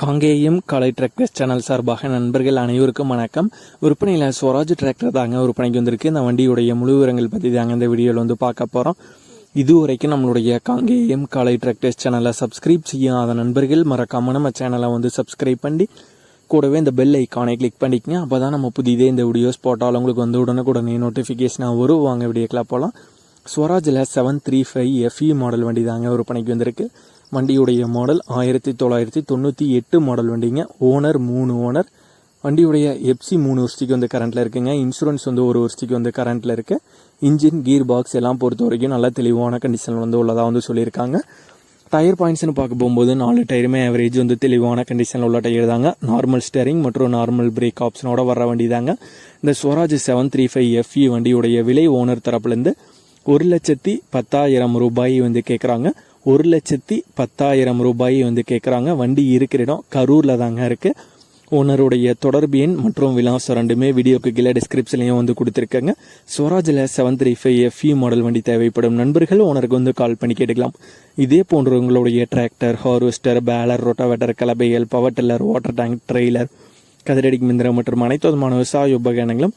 காங்கேயம் காலை tractors channel சார்பாக நண்பர்கள் அனைவருக்கும் வணக்கம். விற்பனையில் ஸ்வராஜ் டிராக்டர் தாங்க விற்பனைக்கு வந்திருக்கு. இந்த வண்டியுடைய முழு விவரங்கள் பற்றி தாங்க இந்த வீடியோவில் வந்து பார்க்க போகிறோம் இதுவரைக்கும் நம்மளுடைய காங்கேயம் காலை டிராக்டர்ஸ் சேனலை சப்ஸ்கிரைப் செய்யாத நண்பர்கள் மறக்காம நம்ம சேனலை வந்து சப்ஸ்கிரைப் பண்ணி கூடவே இந்த பெல் ஐக்கானை கிளிக் பண்ணிக்கங்க. அப்போ தான் நம்ம புதிதே இந்த வீடியோஸ் போட்டாலும் உங்களுக்கு வந்து உடனுக்குடனே நோட்டிஃபிகேஷனாக வரும். வாங்க வீடியோக்கெலாம் போகலாம் ஸ்வராஜில் seven three five FE model வண்டி தாங்க விற்பனைக்கு வந்திருக்கு. வண்டியுடைய மாடல் ஆயிரத்தி தொள்ளாயிரத்தி தொண்ணூற்றி எட்டு மாடல் வண்டிங்க. ஓனர் மூணு ஓனர் வண்டியுடைய எப்சி மூணு வருஷத்துக்கு வந்து கரண்ட்டில் இருக்குங்க. இன்சூரன்ஸ் வந்து ஒரு வருஷத்துக்கு வந்து கரண்ட்டில் இருக்கு. இன்ஜின் கீர் பாக்ஸ் எல்லாம் பொறுத்த வரைக்கும் நல்ல தெளிவான கண்டிஷன் வந்து உள்ளதாக வந்து சொல்லியிருக்காங்க. டயர் பாயிண்ட்ஸ்னு பார்க்க போகும்போது நாலு டயருமே ஆவரேஜ் வந்து தெளிவான கண்டிஷனில் உள்ள டயர் தாங்க. நார்மல் ஸ்டேரிங் மற்றும் நார்மல் பிரேக் ஆப்ஷனோட வர வண்டி தாங்க. இந்த Swaraj seven three five FE வண்டியுடைய விலை ஓனர் தரப்புலேருந்து ஒரு லட்சத்தி பத்தாயிரம் ரூபாய் வந்து கேட்குறாங்க ஒரு லட்சத்தி பத்தாயிரம் ரூபாய் வந்து கேட்குறாங்க வண்டி இருக்கிற இடம் கரூரில் தாங்க இருக்குது ஓனருடைய தொடர்பு எண் மற்றும் விலாசம் ரெண்டுமே வீடியோக்கு கீழே டிஸ்கிரிப்ஷன்லையும் வந்து கொடுத்துருக்காங்க. ஸ்வராஜில் seven three five FE model வண்டி தேவைப்படும். நண்பர்கள் ஓனருக்கு வந்து கால் பண்ணி கேட்டுக்கலாம். இதே போன்ற உங்களுடைய tractor harvester baler rotavator கலபைகள் power tiller water tank trailer கதிரடி மிந்திரம் மற்றும் அனைத்து விதமான விவசாய உபகரணங்களும்